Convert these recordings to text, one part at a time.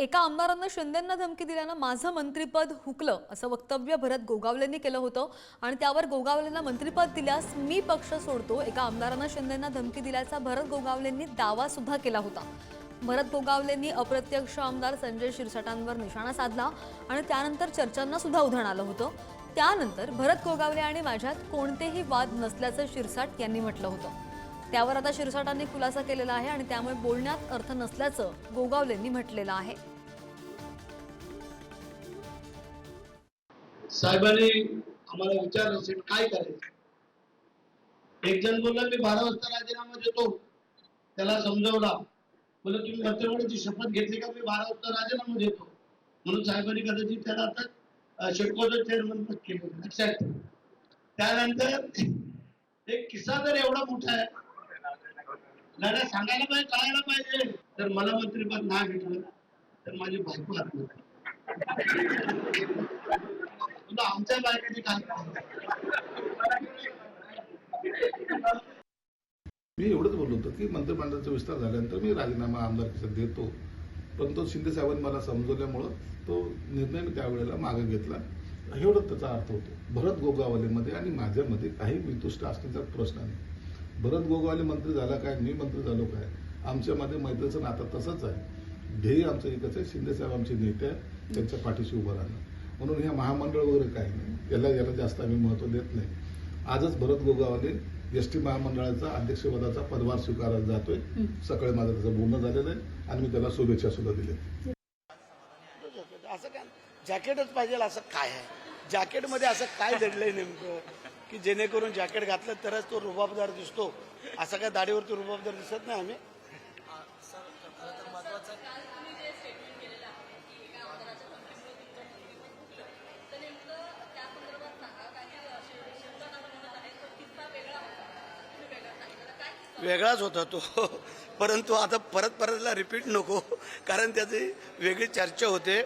एका आमदारांना शिंदेंना धमकी दिल्यानं माझं मंत्रिपद हुकलं असं वक्तव्य भरत गोगावलेंनी केलं होतं. आणि त्यावर गोगावलेंना मंत्रिपद दिल्यास मी पक्ष सोडतो एका आमदारांना शिंदेंना धमकी दिल्याचा भरत गोगावलेंनी दावा सुद्धा केला होता. भरत गोगावलेंनी अप्रत्यक्ष आमदार संजय शिरसाटांवर निशाणा साधला आणि त्यानंतर चर्चांना सुद्धा उधाण आलं होतं. त्यानंतर भरत गोगावले आणि माझ्यात कोणतेही वाद नसल्याचं शिरसाट यांनी म्हटलं होतं. त्यावर आता शिरसाटांनी खुलासा केलेला आहे आणि त्यामुळे बोलण्यात अर्थ नसल्याचं गोगावलेंनी म्हटलेलं आहे. साहेबांनी आम्हाला विचारलं असेल काय करायचं? एक जण बोलला मी बारा वाजता राजीनामा देतो. त्याला समजवला. बोला तुम्ही मंत्रिमंडळाची शपथ घेतली का? मी बारा वाजता राजीनामा देतो. म्हणून साहेबांनी कदाचित त्याला आता शेटकोचं चेअरमन पद केलं लक्षात त्यानंतर एक किस्सा जर एवढा मोठा आहे. लढा सांगायला पाहिजे कळायला पाहिजे. तर मला मंत्रिपद नाही भेटलं तर माझी बायको आत्महत्या. तुला आमच्या बायकांनी काय मी एवढंच बोललो होतो की मंत्रिमंडळाचा विस्तार झाल्यानंतर मी राजीनामा आमदारकीचा देतो. पण तो शिंदे साहेबांनी मला समजवल्यामुळं तो निर्णय मी त्यावेळेला मागे घेतला. एवढंच त्याचा अर्थ होतो. भरत गोगावलेमध्ये आणि माझ्यामध्ये काही वितुष्ट असण्याचा प्रश्न नाही. भरत गोगावले मंत्री झाला काय मी मंत्री झालो काय? आमच्यामध्ये मैत्रीचं नातं तसंच आहे. ध्येय आमचं एकच आहे. शिंदे साहेब आमचे नेते आहेत. त्यांच्या पाठीशी उभं राहणं. म्हणून ह्या महामंडळ वगैरे काही नाही. याला याला जास्त आम्ही महत्त्व देत नाही. आजच भरत गोगावले एस टी महामंडळाचा अध्यक्षपदाचा पदभार स्वीकारायला जातोय. सकाळी माझं त्याचं बोलणं झालेलं आहे आणि मी त्याला शुभेच्छा सुद्धा दिल्या. असं काय? जॅकेटच पाहिजे असं काय आहे? जॅकेटमध्ये असं काय दडलंय नेमकं? की जेणेकरून जॅकेट घातलं तरच तो रुबाबदार दिसतो? असं काय दाढीवरती रुबाबदार दिसत नाही आम्ही? वेगळाच होता तो. परंतु आता परत परतला रिपीट नको कारण त्याची वेगळी चर्चा होते.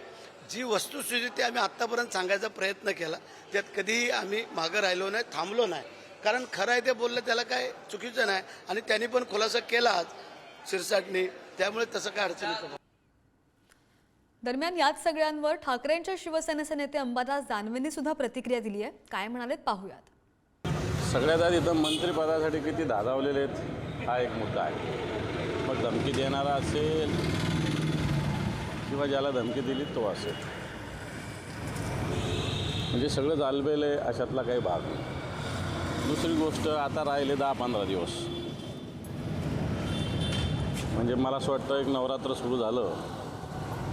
जी वस्तुस्थिती आम्ही आत्तापर्यंत सांगायचा प्रयत्न केला त्यात कधीही आम्ही मागं राहिलो नाही थांबलो नाही. कारण खरं आहे ते बोललं त्याला काय चुकीचं नाही. आणि त्यांनी पण खुलासा केलाच शिरसाटनी. त्यामुळे तसं काय अडचण दरम्यान याच सगळ्यांवर ठाकरेंच्या शिवसेनेचे नेते अंबादास दानवेंनी सुद्धा प्रतिक्रिया दिली आहे काय म्हणालेत पाहूयात. सगळ्यात आधी इथं मंत्रिपदासाठी किती धादावलेले आहेत. हा एक मुद्दा आहे. मग धमकी देणारा असेल किंवा ज्याला धमकी दिली तो असेल. म्हणजे सगळं जालबेल आहे अशातला काही भाग नाही. दुसरी गोष्ट आता राहिले दहा पंधरा दिवस. म्हणजे मला असं वाटतं एक नवरात्र सुरू झालं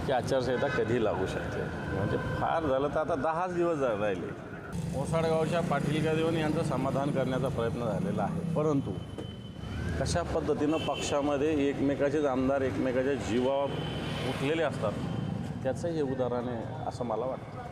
की आचारसंहिता कधी लागू शकते? म्हणजे फार झालं तर आता दहाच दिवस राहिले. ओसाडगावच्या पाटील गादेवन यांचं समाधान करण्याचा प्रयत्न झालेला आहे. परंतु कशा पद्धतीनं पक्षामध्ये एकमेकाचेच आमदार एकमेकाच्या जीवावर उठलेले असतात? त्याचं हे उदाहरण आहे असं मला वाटतं.